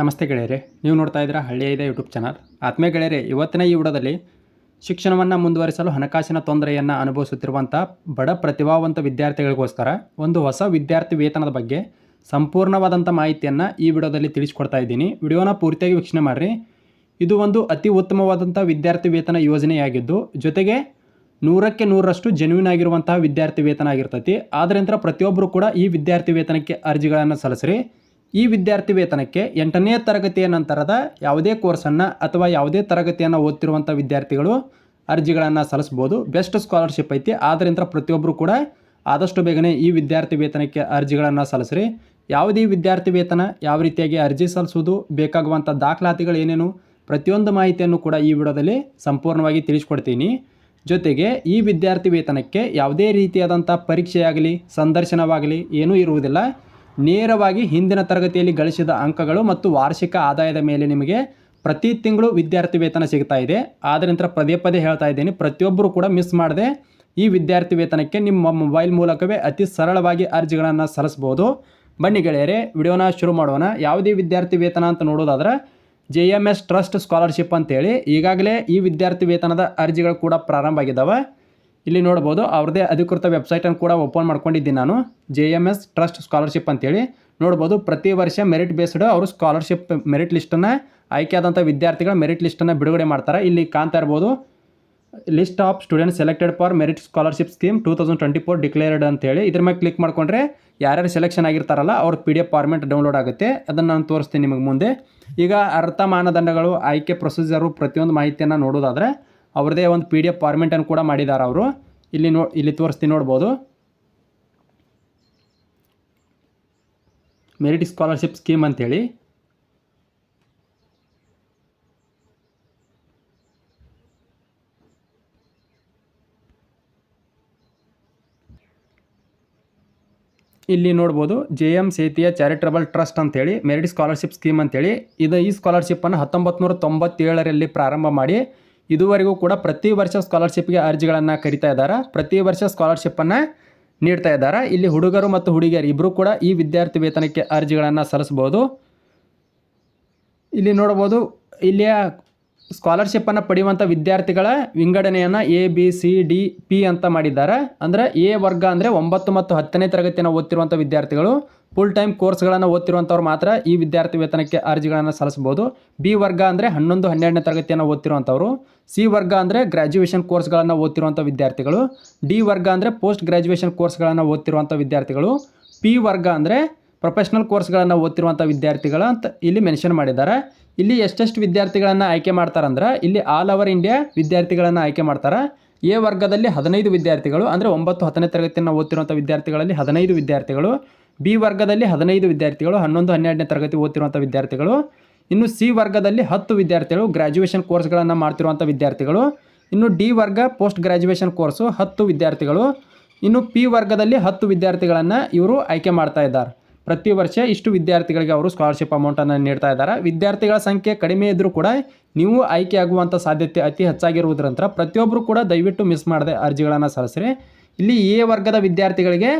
ನಮಸ್ತೆ ಗೆಳೆಯರೆ, ನೀವು ನೋಡ್ತಾ ಇದ್ದೀರಾ ಹಳ್ಳಿಯ ಇದೆ ಯೂಟ್ಯೂಬ್ ಚಾನಲ್. ಆತ್ಮೀಯ ಗೆಳೆಯರೆ, ಇವತ್ತಿನ ಈ ವಿಡೋದಲ್ಲಿ ಶಿಕ್ಷಣವನ್ನು ಮುಂದುವರಿಸಲು ಹಣಕಾಸಿನ ತೊಂದರೆಯನ್ನು ಅನುಭವಿಸುತ್ತಿರುವಂಥ ಬಡ ಪ್ರತಿಭಾವಂತ ವಿದ್ಯಾರ್ಥಿಗಳಿಗೋಸ್ಕರ ಒಂದು ಹೊಸ ವಿದ್ಯಾರ್ಥಿ ವೇತನದ ಬಗ್ಗೆ ಸಂಪೂರ್ಣವಾದಂಥ ಮಾಹಿತಿಯನ್ನು ಈ ವಿಡಿಯೋದಲ್ಲಿ ತಿಳಿಸ್ಕೊಡ್ತಾ ಇದ್ದೀನಿ. ವಿಡಿಯೋನ ಪೂರ್ತಿಯಾಗಿ ವೀಕ್ಷಣೆ ಮಾಡಿರಿ. ಇದು ಒಂದು ಅತಿ ಉತ್ತಮವಾದಂಥ ವಿದ್ಯಾರ್ಥಿ ವೇತನ ಯೋಜನೆಯಾಗಿದ್ದು, ಜೊತೆಗೆ ನೂರಕ್ಕೆ ನೂರರಷ್ಟು ಜೆನ್ಯೂನ್ ಆಗಿರುವಂತಹ ವಿದ್ಯಾರ್ಥಿ ವೇತನ ಆಗಿರ್ತೈತಿ. ಆದ್ದರಿಂದ ಪ್ರತಿಯೊಬ್ಬರು ಕೂಡ ಈ ವಿದ್ಯಾರ್ಥಿ ವೇತನಕ್ಕೆ ಅರ್ಜಿಗಳನ್ನು ಸಲ್ಲಿಸ್ರಿ. ಈ ವಿದ್ಯಾರ್ಥಿ ವೇತನಕ್ಕೆ ಎಂಟನೇ ತರಗತಿಯ ನಂತರದ ಯಾವುದೇ ಕೋರ್ಸನ್ನು ಅಥವಾ ಯಾವುದೇ ತರಗತಿಯನ್ನು ಓದ್ತಿರುವಂಥ ವಿದ್ಯಾರ್ಥಿಗಳು ಅರ್ಜಿಗಳನ್ನು ಸಲ್ಲಿಸ್ಬೋದು ಬೆಸ್ಟ್ ಸ್ಕಾಲರ್ಶಿಪ್ ಐತಿ. ಆದ್ದರಿಂದ ಪ್ರತಿಯೊಬ್ಬರು ಕೂಡ ಆದಷ್ಟು ಬೇಗನೆ ಈ ವಿದ್ಯಾರ್ಥಿ ವೇತನಕ್ಕೆ ಅರ್ಜಿಗಳನ್ನು ಸಲ್ಲಿಸ್ರಿ. ಯಾವುದೇ ವಿದ್ಯಾರ್ಥಿ ವೇತನ ಯಾವ ರೀತಿಯಾಗಿ ಅರ್ಜಿ ಸಲ್ಲಿಸುವುದು ಬೇಕಾಗುವಂಥ ದಾಖಲಾತಿಗಳು ಏನೇನು, ಪ್ರತಿಯೊಂದು ಮಾಹಿತಿಯನ್ನು ಕೂಡ ಈ ವಿಡಿಯೋದಲ್ಲಿ ಸಂಪೂರ್ಣವಾಗಿ ತಿಳಿಸ್ಕೊಡ್ತೀನಿ. ಜೊತೆಗೆ ಈ ವಿದ್ಯಾರ್ಥಿ ವೇತನಕ್ಕೆ ಯಾವುದೇ ರೀತಿಯಾದಂಥ ಪರೀಕ್ಷೆಯಾಗಲಿ, ಸಂದರ್ಶನವಾಗಲಿ ಏನೂ ಇರುವುದಿಲ್ಲ. ನೇರವಾಗಿ ಹಿಂದಿನ ತರಗತಿಯಲ್ಲಿ ಗಳಿಸಿದ ಅಂಕಗಳು ಮತ್ತು ವಾರ್ಷಿಕ ಆದಾಯದ ಮೇಲೆ ನಿಮಗೆ ಪ್ರತಿ ತಿಂಗಳು ವಿದ್ಯಾರ್ಥಿ ವೇತನ ಸಿಗ್ತಾ ಇದೆ. ಆದ ನಂತರ ಪದೇ ಪದೇ ಹೇಳ್ತಾ ಇದ್ದೀನಿ, ಪ್ರತಿಯೊಬ್ಬರು ಕೂಡ ಮಿಸ್ ಮಾಡದೆ ಈ ವಿದ್ಯಾರ್ಥಿ ವೇತನಕ್ಕೆ ನಿಮ್ಮ ಮೊಬೈಲ್ ಮೂಲಕವೇ ಅತಿ ಸರಳವಾಗಿ ಅರ್ಜಿಗಳನ್ನು ಸಲ್ಲಿಸ್ಬೋದು ಬನ್ನಿ ಗೆಳೆಯರೆ, ವಿಡಿಯೋನ ಶುರು ಮಾಡೋಣ. ಯಾವುದೇ ವಿದ್ಯಾರ್ಥಿ ವೇತನ ಅಂತ ನೋಡೋದಾದ್ರೆ J M S trust scholarship ಅಂತೇಳಿ. ಈಗಾಗಲೇ ಈ ವಿದ್ಯಾರ್ಥಿ ವೇತನದ ಅರ್ಜಿಗಳು ಕೂಡ ಪ್ರಾರಂಭ ಆಗಿದ್ದಾವೆ. ಇಲ್ಲಿ ನೋಡ್ಬೋದು ಅವ್ರದ್ದೇ ಅಧಿಕೃತ ವೆಬ್ಸೈಟನ್ನು ಕೂಡ ಓಪನ್ ಮಾಡ್ಕೊಂಡಿದ್ದೀನಿ ನಾನು J M S trust scholarship ಅಂತೇಳಿ. ನೋಡ್ಬೋದು ಪ್ರತಿ ವರ್ಷ ಮೆರಿಟ್ ಬೇಸ್ಡ್ ಅವರು ಸ್ಕಾಲರ್ಶಿಪ್ ಮೆರಿಟ್ ಲಿಸ್ಟನ್ನು ಆಯ್ಕೆ ಆದಂಥ ವಿದ್ಯಾರ್ಥಿಗಳ ಮೆರಿಟ್ ಲಿಸ್ಟನ್ನು ಬಿಡುಗಡೆ ಮಾಡ್ತಾರೆ. ಇಲ್ಲಿ ಕಾಣ್ತಾ ಇರ್ಬೋದು list of students selected for merit scholarship scheme two thousand twenty four declared ಅಂತೇಳಿ. ಇದ್ರ ಮೇಲೆ ಕ್ಲಿಕ್ ಮಾಡ್ಕೊಂಡ್ರೆ ಯಾರ್ಯಾರು ಸೆಲೆಕ್ಷನ್ ಆಗಿರ್ತಾರಲ್ಲ, ಅವ್ರ P D F format download ಆಗುತ್ತೆ. ಅದನ್ನು ನಾನು ತೋರಿಸ್ತೀನಿ ನಿಮಗೆ ಮುಂದೆ. ಈಗ ಅರ್ಥ ಮಾನದಂಡಗಳು, ಆಯ್ಕೆ ಪ್ರೊಸೀಜರು ಪ್ರತಿಯೊಂದು ಮಾಹಿತಿಯನ್ನು ನೋಡೋದಾದರೆ ಅವ್ರದ್ದೇ ಒಂದು ಪಿ ಡಿ ಎಫ್ ಫಾರ್ಮೆಟನ್ನು ಕೂಡ ಮಾಡಿದ್ದಾರೆ ಅವರು. ಇಲ್ಲಿ ನೋ ಇಲ್ಲಿ ತೋರಿಸ್ತೀನಿ ನೋಡ್ಬೋದು. ಮೆರಿಟ್ ಸ್ಕಾಲರ್ಶಿಪ್ ಸ್ಕೀಮ್ ಅಂತೇಳಿ. ಇಲ್ಲಿ ನೋಡ್ಬೋದು J M Sethia charitable trust ಅಂತೇಳಿ ಮೆರಿಟ್ ಸ್ಕಾಲರ್ಶಿಪ್ ಸ್ಕೀಮ್ ಅಂತೇಳಿ. ಇದು ಈ ಸ್ಕಾಲರ್ಶಿಪ್ಪನ್ನು ಹತ್ತೊಂಬತ್ತು ನೂರ ತೊಂಬತ್ತೇಳರಲ್ಲಿ ಪ್ರಾರಂಭ ಮಾಡಿ ಇದುವರೆಗೂ ಕೂಡ ಪ್ರತಿ ವರ್ಷ ಸ್ಕಾಲರ್ಶಿಪ್ಗೆ ಅರ್ಜಿಗಳನ್ನು ಕರಿತಾ ಇದ್ದಾರೆ? ಪ್ರತಿ ವರ್ಷ ಸ್ಕಾಲರ್ಶಿಪ್ಪನ್ನು ನೀಡ್ತಾ ಇದ್ದಾರೆ? ಇಲ್ಲಿ ಹುಡುಗರು ಮತ್ತು ಹುಡುಗಿಯರು ಇಬ್ಬರು ಕೂಡ ಈ ವಿದ್ಯಾರ್ಥಿ ವೇತನಕ್ಕೆ ಅರ್ಜಿಗಳನ್ನು ಸಲ್ಲಿಸ್ಬೋದು. ಇಲ್ಲಿ ನೋಡ್ಬೋದು ಇಲ್ಲಿಯ ಸ್ಕಾಲರ್ಶಿಪ್ಪನ್ನು ಪಡೆಯುವಂಥ ವಿದ್ಯಾರ್ಥಿಗಳ ವಿಂಗಡಣೆಯನ್ನು A B C D P ಅಂತ ಮಾಡಿದ್ದಾರೆ. ಅಂದರೆ ಎ ವರ್ಗ ಅಂದರೆ ಒಂಬತ್ತು ಮತ್ತು ಹತ್ತನೇ ತರಗತಿಯನ್ನು ಓದ್ತಿರುವಂಥ ವಿದ್ಯಾರ್ಥಿಗಳು. ಫುಲ್ ಟೈಮ್ ಕೋರ್ಸ್ಗಳನ್ನು ಓದ್ತಿರುವಂಥವ್ರು ಮಾತ್ರ ಈ ವಿದ್ಯಾರ್ಥಿ ವೇತನಕ್ಕೆ ಅರ್ಜಿಗಳನ್ನು ಸಲ್ಲಿಸ್ಬೋದು ಬಿ ವರ್ಗ ಅಂದರೆ ಹನ್ನೊಂದು, ಹನ್ನೆರಡನೇ ತರಗತಿಯನ್ನು ಓದ್ತಿರುವಂಥವ್ರು ಸಿ ವರ್ಗ ಅಂದರೆ ಗ್ರ್ಯಾಜುಯೇಷನ್ ಕೋರ್ಸ್ಗಳನ್ನು ಓದ್ತಿರುವಂಥ ವಿದ್ಯಾರ್ಥಿಗಳು. ಡಿ ವರ್ಗ ಅಂದರೆ ಪೋಸ್ಟ್ ಗ್ರ್ಯಾಜುಯೇಷನ್ ಕೋರ್ಸ್ಗಳನ್ನು ಓದ್ತಿರುವಂಥ ವಿದ್ಯಾರ್ಥಿಗಳು. ಪಿ ವರ್ಗ ಅಂದರೆ ಪ್ರೊಫೆಷ್ನಲ್ ಕೋರ್ಸ್ಗಳನ್ನು ಓದ್ತಿರುವಂಥ ವಿದ್ಯಾರ್ಥಿಗಳ ಅಂತ ಇಲ್ಲಿ ಮೆನ್ಷನ್ ಮಾಡಿದ್ದಾರೆ. ಇಲ್ಲಿ ಎಷ್ಟೆಷ್ಟು ವಿದ್ಯಾರ್ಥಿಗಳನ್ನು ಆಯ್ಕೆ ಮಾಡ್ತಾರಂದ್ರೆ, ಇಲ್ಲಿ ಆಲ್ ಓವರ್ ಇಂಡಿಯಾ ವಿದ್ಯಾರ್ಥಿಗಳನ್ನು ಆಯ್ಕೆ ಮಾಡ್ತಾರೆ. ಎ ವರ್ಗದಲ್ಲಿ ಹದಿನೈದು ವಿದ್ಯಾರ್ಥಿಗಳು, ಅಂದರೆ ಒಂಬತ್ತು ಹತ್ತನೇ ತರಗತಿಯನ್ನು ಓದ್ತಿರುವಂಥ ವಿದ್ಯಾರ್ಥಿಗಳಲ್ಲಿ ಹದಿನೈದು ವಿದ್ಯಾರ್ಥಿಗಳು, ಬಿ ವರ್ಗದಲ್ಲಿ ಹದಿನೈದು ವಿದ್ಯಾರ್ಥಿಗಳು, ಹನ್ನೊಂದು, ಹನ್ನೆರಡನೇ ತರಗತಿ ಓದ್ತಿರುವಂಥ ವಿದ್ಯಾರ್ಥಿಗಳು, ಇನ್ನು ಸಿ ವರ್ಗದಲ್ಲಿ ಹತ್ತು ವಿದ್ಯಾರ್ಥಿಗಳು ಗ್ರ್ಯಾಜುಯೇಷನ್ ಕೋರ್ಸ್ಗಳನ್ನು ಮಾಡ್ತಿರುವಂಥ ವಿದ್ಯಾರ್ಥಿಗಳು, ಇನ್ನು ಡಿ ವರ್ಗ ಪೋಸ್ಟ್ ಗ್ರ್ಯಾಜುಯೇಷನ್ ಕೋರ್ಸು ಹತ್ತು ವಿದ್ಯಾರ್ಥಿಗಳು, ಇನ್ನು ಪಿ ವರ್ಗದಲ್ಲಿ ಹತ್ತು ವಿದ್ಯಾರ್ಥಿಗಳನ್ನು ಇವರು ಆಯ್ಕೆ ಮಾಡ್ತಾ ಇದ್ದಾರೆ. ಪ್ರತಿ ವರ್ಷ ಇಷ್ಟು ವಿದ್ಯಾರ್ಥಿಗಳಿಗೆ ಅವರು ಸ್ಕಾಲರ್ಶಿಪ್ ಅಮೌಂಟನ್ನು ನೀಡ್ತಾ ಇದ್ದಾರೆ. ವಿದ್ಯಾರ್ಥಿಗಳ ಸಂಖ್ಯೆ ಕಡಿಮೆ ಇದ್ದರೂ ಕೂಡ ನೀವು ಆಯ್ಕೆ ಆಗುವಂಥ ಸಾಧ್ಯತೆ ಅತಿ ಹೆಚ್ಚಾಗಿರುವುದರಂತರ ಪ್ರತಿಯೊಬ್ಬರು ಕೂಡ ದಯವಿಟ್ಟು ಮಿಸ್ ಮಾಡದೆ ಅರ್ಜಿಗಳನ್ನು ಸಲ್ಲಿಸ್ರಿ. ಇಲ್ಲಿ ಎ ವರ್ಗದ ವಿದ್ಯಾರ್ಥಿಗಳಿಗೆ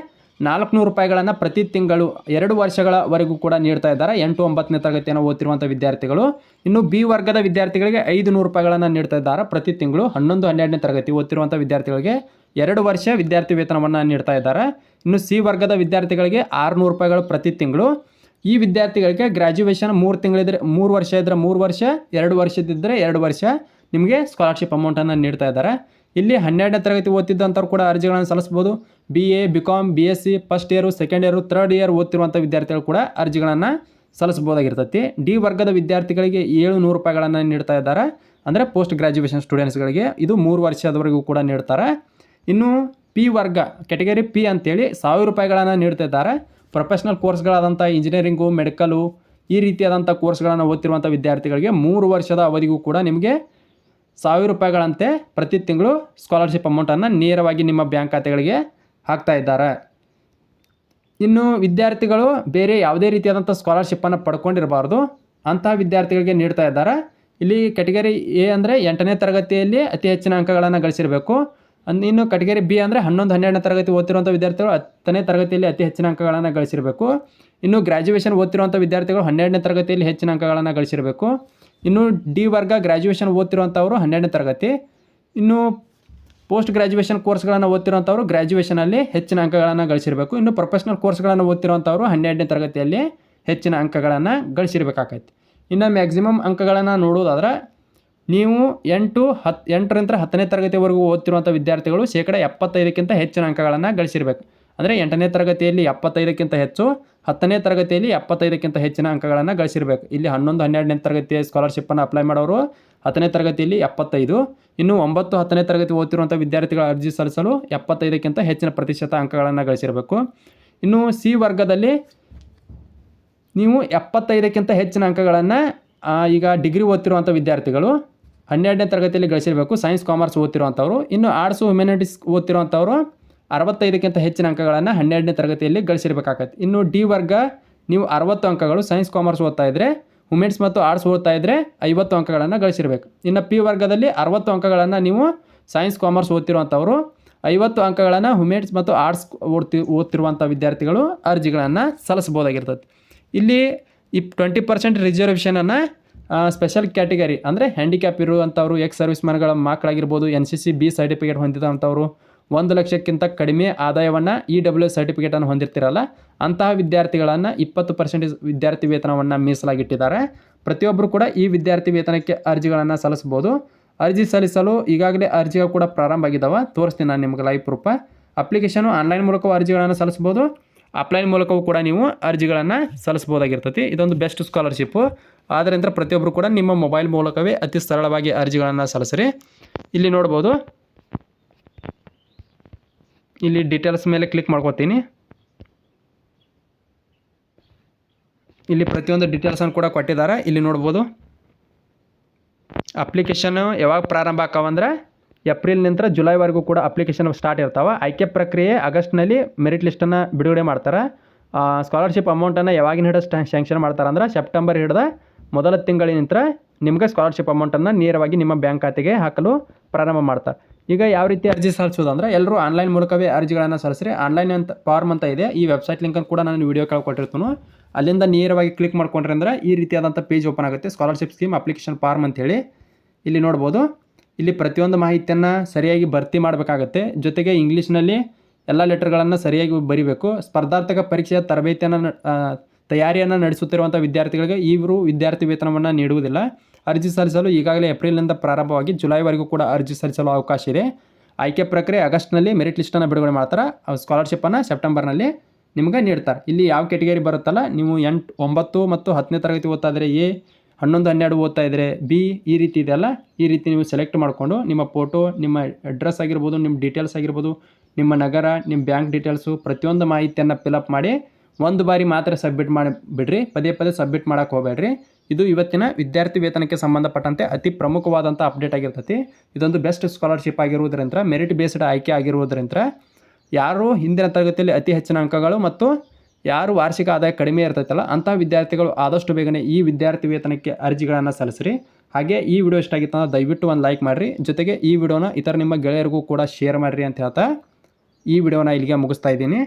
ನಾಲ್ಕುನೂರು ರೂಪಾಯಿಗಳನ್ನು ಪ್ರತಿ ತಿಂಗಳು ಎರಡು ವರ್ಷಗಳವರೆಗೂ ಕೂಡ ನೀಡ್ತಾ ಇದ್ದಾರೆ. ಎಂಟು ಒಂಬತ್ತನೇ ತರಗತಿಯನ್ನು ಓದ್ತಿರುವಂಥ ವಿದ್ಯಾರ್ಥಿಗಳು. ಇನ್ನು ಬಿ ವರ್ಗದ ವಿದ್ಯಾರ್ಥಿಗಳಿಗೆ ಐದು ನೂರು ರೂಪಾಯಿಗಳನ್ನು ನೀಡ್ತಾ ಇದ್ದಾರೆ ಪ್ರತಿ ತಿಂಗಳು. ಹನ್ನೊಂದು ಹನ್ನೆರಡನೇ ತರಗತಿ ಓದ್ತಿರುವಂಥ ವಿದ್ಯಾರ್ಥಿಗಳಿಗೆ ಎರಡು ವರ್ಷ ವಿದ್ಯಾರ್ಥಿ ವೇತನವನ್ನು ನೀಡ್ತಾ ಇದ್ದಾರೆ. ಇನ್ನು ಸಿ ವರ್ಗದ ವಿದ್ಯಾರ್ಥಿಗಳಿಗೆ ಆರುನೂರು ರೂಪಾಯಿಗಳು ಪ್ರತಿ ತಿಂಗಳು. ಈ ವಿದ್ಯಾರ್ಥಿಗಳಿಗೆ ಗ್ರ್ಯಾಜುಯೇಷನ್ ಮೂರು ತಿಂಗಳಿದ್ರೆ ಮೂರು ವರ್ಷ ಇದ್ದರೆ ಮೂರು ವರ್ಷ, ಎರಡು ವರ್ಷದಿದ್ದರೆ ಎರಡು ವರ್ಷ ನಿಮಗೆ ಸ್ಕಾಲರ್ಶಿಪ್ ಅಮೌಂಟನ್ನು ನೀಡ್ತಾ ಇದ್ದಾರೆ. ಇಲ್ಲಿ ಹನ್ನೆರಡನೇ ತರಗತಿ ಓದ್ತಿದ್ದಂಥವ್ರು ಕೂಡ ಅರ್ಜಿಗಳನ್ನು ಸಲ್ಲಿಸ್ಬೋದು. B A B com B S C first year second year third year ಓದ್ತಿರುವಂಥ ವಿದ್ಯಾರ್ಥಿಗಳು ಕೂಡ ಅರ್ಜಿಗಳನ್ನು ಸಲ್ಲಿಸ್ಬೋದಾಗಿರ್ತೈತಿ ಡಿ ವರ್ಗದ ವಿದ್ಯಾರ್ಥಿಗಳಿಗೆ ಏಳು ನೂರು ರೂಪಾಯಿಗಳನ್ನು ನೀಡ್ತಾ ಇದ್ದಾರೆ. ಅಂದರೆ ಪೋಸ್ಟ್ ಗ್ರ್ಯಾಜುಯೇಷನ್ ಸ್ಟೂಡೆಂಟ್ಸ್ಗಳಿಗೆ ಇದು ಮೂರು ವರ್ಷದವರೆಗೂ ಕೂಡ ನೀಡ್ತಾರೆ. ಇನ್ನು ಪಿ ವರ್ಗ ಕೆಟಗರಿ ಪಿ ಅಂತೇಳಿ ಸಾವಿರ ರೂಪಾಯಿಗಳನ್ನು ನೀಡ್ತಿದ್ದಾರೆ. ಪ್ರೊಫೆಷ್ನಲ್ ಕೋರ್ಸ್ಗಳಾದಂಥ ಇಂಜಿನಿಯರಿಂಗು, ಮೆಡಿಕಲು, ಈ ರೀತಿಯಾದಂಥ ಕೋರ್ಸ್ಗಳನ್ನು ಓದ್ತಿರುವಂಥ ವಿದ್ಯಾರ್ಥಿಗಳಿಗೆ ಮೂರು ವರ್ಷದ ಅವಧಿಗೂ ಕೂಡ ನಿಮಗೆ ಸಾವಿರ ರೂಪಾಯಿಗಳಂತೆ ಪ್ರತಿ ತಿಂಗಳು ಸ್ಕಾಲರ್ಶಿಪ್ ಅಮೌಂಟನ್ನು ನೇರವಾಗಿ ನಿಮ್ಮ ಬ್ಯಾಂಕ್ ಖಾತೆಗಳಿಗೆ ಹಾಕ್ತಾ ಇದ್ದಾರೆ. ಇನ್ನು ವಿದ್ಯಾರ್ಥಿಗಳು ಬೇರೆ ಯಾವುದೇ ರೀತಿಯಾದಂಥ ಸ್ಕಾಲರ್ಶಿಪ್ಪನ್ನು ಪಡ್ಕೊಂಡಿರಬಾರ್ದು. ಅಂತಹ ವಿದ್ಯಾರ್ಥಿಗಳಿಗೆ ನೀಡ್ತಾ ಇದ್ದಾರೆ. ಇಲ್ಲಿ ಕೆಟಗರಿ ಎ ಅಂದರೆ ಎಂಟನೇ ತರಗತಿಯಲ್ಲಿ ಅತಿ ಹೆಚ್ಚಿನ ಅಂಕಗಳನ್ನು ಗಳಿಸಿರಬೇಕು. ಇನ್ನು ಕಟಗೇರಿ ಬಿ ಅಂದರೆ ಹನ್ನೊಂದು, ಹನ್ನೆರಡನೇ ತರಗತಿ ಓದ್ತಿರುವಂಥ ವಿದ್ಯಾರ್ಥಿಗಳು ಹತ್ತನೇ ತರಗತಿಯಲ್ಲಿ ಅತಿ ಹೆಚ್ಚಿನ ಅಂಕಗಳನ್ನು ಗಳಿಸಿರಬೇಕು. ಇನ್ನು ಗ್ರ್ಯಾಜುಯೇಷನ್ ಓದ್ತಿರುವಂಥ ವಿದ್ಯಾರ್ಥಿಗಳು ಹನ್ನೆರಡನೇ ತರಗತಿಯಲ್ಲಿ ಹೆಚ್ಚಿನ ಅಂಕಗಳನ್ನು ಗಳಿಸಿರಬೇಕು. ಇನ್ನು ಡಿ ವರ್ಗ ಗ್ರ್ಯಾಜುಯೇಷನ್ ಓದ್ತಿರುವಂಥವರು ಹನ್ನೆರಡನೇ ತರಗತಿ. ಇನ್ನು ಪೋಸ್ಟ್ ಗ್ರ್ಯಾಜುಯೇಷನ್ ಕೋರ್ಸ್ಗಳನ್ನು ಓದ್ತಿರುವಂಥವ್ರು ಗ್ರ್ಯಾಜುಯೇಷನಲ್ಲಿ ಹೆಚ್ಚಿನ ಅಂಕಗಳನ್ನು ಗಳಿಸಿರಬೇಕು. ಇನ್ನು ಪ್ರೊಫೆಷ್ನಲ್ ಕೋರ್ಸ್ಗಳನ್ನು ಓದ್ತಿರುವಂಥವ್ರು ಹನ್ನೆರಡನೇ ತರಗತಿಯಲ್ಲಿ ಹೆಚ್ಚಿನ ಅಂಕಗಳನ್ನು ಗಳಿಸಿರ್ಬೇಕಾಗೈತಿ ಇನ್ನು ಮ್ಯಾಕ್ಸಿಮಮ್ ಅಂಕಗಳನ್ನು ನೋಡೋದಾದ್ರೆ ನೀವು ಎಂಟು ಹತ್ತು ಎಂಟರಿಂದ ಹತ್ತನೇ ತರಗತಿವರೆಗೂ ಓದ್ತಿರುವಂಥ ವಿದ್ಯಾರ್ಥಿಗಳು ಶೇಕಡ ಎಪ್ಪತ್ತೈದಕ್ಕಿಂತ ಹೆಚ್ಚಿನ ಅಂಕಗಳನ್ನು ಗಳಿಸಿರ್ಬೇಕು. ಅಂದರೆ ಎಂಟನೇ ತರಗತಿಯಲ್ಲಿ ಎಪ್ಪತ್ತೈದಕ್ಕಿಂತ ಹೆಚ್ಚು, ಹತ್ತನೇ ತರಗತಿಯಲ್ಲಿ ಎಪ್ಪತ್ತೈದಕ್ಕಿಂತ ಹೆಚ್ಚಿನ ಅಂಕಗಳನ್ನು ಗಳಿಸಿರ್ಬೇಕು. ಇಲ್ಲಿ ಹನ್ನೊಂದು, ಹನ್ನೆರಡನೇ ತರಗತಿಯ ಸ್ಕಾಲರ್ಶಿಪ್ಪನ್ನು ಅಪ್ಲೈ ಮಾಡೋರು ಹತ್ತನೇ ತರಗತಿಯಲ್ಲಿ ಎಪ್ಪತ್ತೈದು. ಇನ್ನು ಒಂಬತ್ತು, ಹತ್ತನೇ ತರಗತಿ ಓದ್ತಿರುವಂಥ ವಿದ್ಯಾರ್ಥಿಗಳ ಅರ್ಜಿ ಸಲ್ಲಿಸಲು ಎಪ್ಪತ್ತೈದಕ್ಕಿಂತ ಹೆಚ್ಚಿನ ಪ್ರತಿಶತ ಅಂಕಗಳನ್ನು ಗಳಿಸಿರಬೇಕು. ಇನ್ನು ಸಿ ವರ್ಗದಲ್ಲಿ ನೀವು ಎಪ್ಪತ್ತೈದಕ್ಕಿಂತ ಹೆಚ್ಚಿನ ಅಂಕಗಳನ್ನು ಈಗ ಡಿಗ್ರಿ ಓದ್ತಿರುವಂಥ ವಿದ್ಯಾರ್ಥಿಗಳು ಹನ್ನೆರಡನೇ ತರಗತಿಯಲ್ಲಿ ಗಳಿಸಿರಬೇಕು. Science commerce ಓದ್ತಿರುವಂಥವ್ರು. ಇನ್ನು ಆರ್ಟ್ಸು ಹ್ಯುಮ್ಯಾನಿಟೀಸ್ ಓದ್ತಿರುವಂಥವ್ರು ಅರವತ್ತೈದಕ್ಕಿಂತ ಹೆಚ್ಚಿನ ಅಂಕಗಳನ್ನು ಹನ್ನೆರಡನೇ ತರಗತಿಯಲ್ಲಿ ಗಳಿಸಿರ್ಬೇಕಾಗತ್ತೆ. ಇನ್ನು ಡಿ ವರ್ಗ ನೀವು ಅರವತ್ತು ಅಂಕಗಳು ಸೈನ್ಸ್ ಕಾಮರ್ಸ್ ಓದ್ತಾ ಇದ್ದರೆ ಹುಮೆನ್ಸ್ ಮತ್ತು ಆರ್ಟ್ಸ್ ಓದ್ತಾ ಇದ್ದರೆ ಐವತ್ತು ಅಂಕಗಳನ್ನು ಗಳಿಸಿರಬೇಕು. ಇನ್ನು ಪಿ ವರ್ಗದಲ್ಲಿ ಅರವತ್ತು ಅಂಕಗಳನ್ನು ನೀವು ಸೈನ್ಸ್ ಕಾಮರ್ಸ್ ಓದ್ತಿರುವಂಥವ್ರು, ಐವತ್ತು ಅಂಕಗಳನ್ನು ಹುಮೆನ್ಸ್ ಮತ್ತು ಆರ್ಟ್ಸ್ ಓದ್ತಿ, ಓದ್ತಿರುವಂಥ ವಿದ್ಯಾರ್ಥಿಗಳು ಅರ್ಜಿಗಳನ್ನು ಸಲ್ಲಿಸ್ಬೋದಾಗಿರ್ತದೆ ಇಲ್ಲಿ ಈ ಟ್ವೆಂಟಿ ಪರ್ಸೆಂಟ್ ರಿಸರ್ವೇಷನನ್ನು ಸ್ಪೆಷಲ್ ಕ್ಯಾಟಗರಿ ಅಂದರೆ ಹ್ಯಾಂಡಿಕ್ಯಾಪ್ ಇರುವಂಥವ್ರು ಎಕ್ಸ್ ಸರ್ವಿಸ್ ಮ್ಯಾನ್ಗಳ ಮಕ್ಕಳಾಗಿರ್ಬೋದು N C C B certificate ಹೊಂದಿದಂಥವ್ರು, ಒಂದು ಲಕ್ಷಕ್ಕಿಂತ ಕಡಿಮೆ ಆದಾಯವನ್ನು ಇ ಡಬ್ಲ್ಯೂ ಸರ್ಟಿಫಿಕೇಟನ್ನು ಹೊಂದಿರ್ತಿರಲ್ಲ, ಅಂತಹ ವಿದ್ಯಾರ್ಥಿಗಳನ್ನು ಇಪ್ಪತ್ತು ಪರ್ಸೆಂಟೇಜ್ ವಿದ್ಯಾರ್ಥಿ ವೇತನವನ್ನು ಮೀಸಲಾಗಿಟ್ಟಿದ್ದಾರೆ. ಪ್ರತಿಯೊಬ್ಬರು ಕೂಡ ಈ ವಿದ್ಯಾರ್ಥಿ ವೇತನಕ್ಕೆ ಅರ್ಜಿಗಳನ್ನು ಸಲ್ಲಿಸ್ಬೋದು ಅರ್ಜಿ ಸಲ್ಲಿಸಲು ಈಗಾಗಲೇ ಅರ್ಜಿಗಳು ಕೂಡ ಪ್ರಾರಂಭ ಆಗಿದ್ದಾವೆ. ತೋರಿಸ್ತೀನಿ ನಾನು ನಿಮ್ಗೆ ಲೈವ್ ಪ್ರೂಫ ಅಪ್ಲಿಕೇಶನು ಆನ್ಲೈನ್ ಮೂಲಕವೂ ಅರ್ಜಿಗಳನ್ನು ಸಲ್ಲಿಸ್ಬೋದು ಅಪ್ಲೈನ್ ಮೂಲಕವೂ ಕೂಡ ನೀವು ಅರ್ಜಿಗಳನ್ನು ಸಲ್ಲಿಸ್ಬೋದಾಗಿರ್ತೈತಿ ಇದೊಂದು ಬೆಸ್ಟ್ ಸ್ಕಾಲರ್ಶಿಪ್ಪು ಆದ್ದರಿಂದ ಪ್ರತಿಯೊಬ್ಬರು ಕೂಡ ನಿಮ್ಮ ಮೊಬೈಲ್ ಮೂಲಕವೇ ಅತಿ ಸರಳವಾಗಿ ಅರ್ಜಿಗಳನ್ನು ಸಲ್ಲಿಸ್ರಿ. ಇಲ್ಲಿ ನೋಡ್ಬೋದು. ಇಲ್ಲಿ ಡೀಟೇಲ್ಸ್ ಮೇಲೆ ಕ್ಲಿಕ್ ಮಾಡ್ಕೊತೀನಿ. ಇಲ್ಲಿ ಪ್ರತಿಯೊಂದು ಡೀಟೇಲ್ಸನ್ನು ಕೂಡ ಕೊಟ್ಟಿದ್ದಾರೆ. ಇಲ್ಲಿ ನೋಡ್ಬೋದು. ಅಪ್ಲಿಕೇಶನ್ ಯಾವಾಗ ಪ್ರಾರಂಭ ಆಕಾವಂದ್ರೆ ಏಪ್ರಿಲ್ ನಂತರ ಜುಲೈವರೆಗೂ ಕೂಡ ಅಪ್ಲಿಕೇಶನ್ ಸ್ಟಾರ್ಟ್ ಇರ್ತಾವೆ. ಆಯ್ಕೆ ಪ್ರಕ್ರಿಯೆ ಆಗಸ್ಟ್ನಲ್ಲಿ ಮೆರಿಟ್ ಲಿಸ್ಟನ್ನು ಬಿಡುಗಡೆ ಮಾಡ್ತಾರೆ. ಸ್ಕಾಲರ್ಶಿಪ್ ಅಮೌಂಟನ್ನು ಯಾವಾಗಿನ ಹಿಡಿದು ಸ್ಯಾಂಕ್ಷನ್ ಮಾಡ್ತಾರೆ ಅಂದ್ರೆ ಸೆಪ್ಟೆಂಬರ್ ಹಿಡಿದ ಮೊದಲ ತಿಂಗಳಿನ ನಂತರ ನಿಮಗೆ ಸ್ಕಾಲರ್ಶಿಪ್ ಅಮೌಂಟನ್ನು ನೇರವಾಗಿ ನಿಮ್ಮ ಬ್ಯಾಂಕ್ ಖಾತೆಗೆ ಹಾಕಲು ಪ್ರಾರಂಭ ಮಾಡ್ತಾರೆ. ಈಗ ಯಾವ ರೀತಿ ಅರ್ಜಿ ಸಲ್ಲಿಸೋದು ಅಂದರೆ ಎಲ್ಲರೂ ಆನ್ಲೈನ್ ಮೂಲಕವೇ ಅರ್ಜಿಗಳನ್ನು ಸಲ್ಲಿಸ್ರಿ. ಆನ್ಲೈನ್ ಅಂತ ಫಾರ್ಮ್ ಅಂತ ಇದೆ. ಈ ವೆಬ್ಸೈಟ್ ಲಿಂಕನ್ನು ಕೂಡ ನಾನು ವೀಡಿಯೋ ಕೊಟ್ಟಿರ್ತೀನಿ. ಅಲ್ಲಿಂದ ನೇರವಾಗಿ ಕ್ಲಿಕ್ ಮಾಡ್ಕೊಂಡ್ರೆ ಅಂದ್ರೆ ಈ ರೀತಿಯಾದಂಥ ಪೇಜ್ ಓಪನ್ ಆಗುತ್ತೆ. ಸ್ಕಾಲರ್ಶಿಪ್ ಸ್ಕೀಮ್ ಅಪ್ಲಿಕೇಶನ್ ಫಾರ್ಮ್ ಅಂತೇಳಿ ಇಲ್ಲಿ ನೋಡ್ಬೋದು. ಇಲ್ಲಿ ಪ್ರತಿಯೊಂದು ಮಾಹಿತಿಯನ್ನು ಸರಿಯಾಗಿ ಭರ್ತಿ ಮಾಡಬೇಕಾಗತ್ತೆ. ಜೊತೆಗೆ ಇಂಗ್ಲೀಷ್ನಲ್ಲಿ ಎಲ್ಲ ಲೆಟರ್ಗಳನ್ನು ಸರಿಯಾಗಿ ಬರಿಬೇಕು. ಸ್ಪರ್ಧಾರ್ಥಕ ಪರೀಕ್ಷೆಯ ತರಬೇತಿಯನ್ನು ತಯಾರಿಯನ್ನು ನಡೆಸುತ್ತಿರುವಂಥ ವಿದ್ಯಾರ್ಥಿಗಳಿಗೆ ಇವರು ವಿದ್ಯಾರ್ಥಿ ವೇತನವನ್ನು ನೀಡುವುದಿಲ್ಲ. ಅರ್ಜಿ ಸಲ್ಲಿಸಲು ಈಗಾಗಲೇ ಏಪ್ರಿಲ್ನಿಂದ ಪ್ರಾರಂಭವಾಗಿ ಜುಲೈವರೆಗೂ ಕೂಡ ಅರ್ಜಿ ಸಲ್ಲಿಸಲು ಅವಕಾಶ ಇದೆ. ಆಯ್ಕೆ ಪ್ರಕ್ರಿಯೆ ಆಗಸ್ಟ್ನಲ್ಲಿ ಮೆರಿಟ್ ಲಿಸ್ಟನ್ನು ಬಿಡುಗಡೆ ಮಾಡ್ತಾರೆ. ಸ್ಕಾಲರ್ಶಿಪ್ಪನ್ನು ಸೆಪ್ಟೆಂಬರ್ನಲ್ಲಿ ನಿಮ್ಗೆ ನೀಡ್ತಾರೆ. ಇಲ್ಲಿ ಯಾವ ಕೆಟಗರಿ ಬರುತ್ತಲ್ಲ, ನೀವು ಎಂಟು, ಒಂಬತ್ತು ಮತ್ತು ಹತ್ತನೇ ತರಗತಿ ಓದ್ತಾ ಇದ್ದರೆ, ಎ ಹನ್ನೊಂದು, ಹನ್ನೆರಡು ಓದ್ತಾ ಇದ್ದರೆ ಬಿ ಈ ರೀತಿ ಇದೆಯಲ್ಲ ಈ ರೀತಿ ನೀವು ಸೆಲೆಕ್ಟ್ ಮಾಡಿಕೊಂಡು ನಿಮ್ಮ ಫೋಟೋ ನಿಮ್ಮ ಅಡ್ರೆಸ್ ಆಗಿರ್ಬೋದು, ನಿಮ್ಮ ಡೀಟೇಲ್ಸ್ ಆಗಿರ್ಬೋದು, ನಿಮ್ಮ ನಗರ, ನಿಮ್ಮ ಬ್ಯಾಂಕ್ ಡೀಟೇಲ್ಸು ಪ್ರತಿಯೊಂದು ಮಾಹಿತಿಯನ್ನು ಫಿಲಪ್ ಮಾಡಿ ಒಂದು ಬಾರಿ ಮಾತ್ರ ಸಬ್ಮಿಟ್ ಮಾಡಿ, ಬಿಡ್ರಿ. ಪದೇ ಪದೇ ಸಬ್ಮಿಟ್ ಮಾಡೋಕೆ ಹೋಗಬೇಡ್ರಿ. ಇದು ಇವತ್ತಿನ ವಿದ್ಯಾರ್ಥಿ ವೇತನಕ್ಕೆ ಸಂಬಂಧಪಟ್ಟಂತೆ ಅತಿ ಪ್ರಮುಖವಾದಂಥ ಅಪ್ಡೇಟ್ ಆಗಿರ್ತೈತಿ. ಇದೊಂದು ಬೆಸ್ಟ್ ಸ್ಕಾಲರ್ಶಿಪ್ ಆಗಿರುವುದರಿಂದ ಮೆರಿಟ್ ಬೇಸ್ಡ್ ಆಯ್ಕೆ ಆಗಿರುವುದರಿಂದ, ಯಾರು ಹಿಂದಿನ ತರಗತಿಯಲ್ಲಿ ಅತಿ ಹೆಚ್ಚಿನ ಅಂಕಗಳು ಮತ್ತು ಯಾರು ವಾರ್ಷಿಕ ಆದಾಯ ಕಡಿಮೆ ಇರ್ತೈತಲ್ಲ ಅಂತಹ ವಿದ್ಯಾರ್ಥಿಗಳು ಆದಷ್ಟು ಬೇಗನೆ ಈ ವಿದ್ಯಾರ್ಥಿ ವೇತನಕ್ಕೆ ಅರ್ಜಿಗಳನ್ನು ಸಲ್ಲಿಸ್ರಿ. ಹಾಗೆ ಈ ವಿಡಿಯೋ ಇಷ್ಟ ಆಗಿತ್ತು ಅಂದ್ರೆ ದಯವಿಟ್ಟು ಒಂದು ಲೈಕ್ ಮಾಡಿರಿ. ಜೊತೆಗೆ ಈ ವಿಡಿಯೋನ ಇತರ ನಿಮ್ಮ ಗೆಳೆಯರಿಗೂ ಕೂಡ ಶೇರ್ ಮಾಡಿರಿ ಅಂತ ಹೇಳ್ತಾ ಈ ವಿಡಿಯೋನ ಇಲ್ಲಿಗೆ ಮುಗಿಸ್ತಾ ಇದ್ದೀನಿ.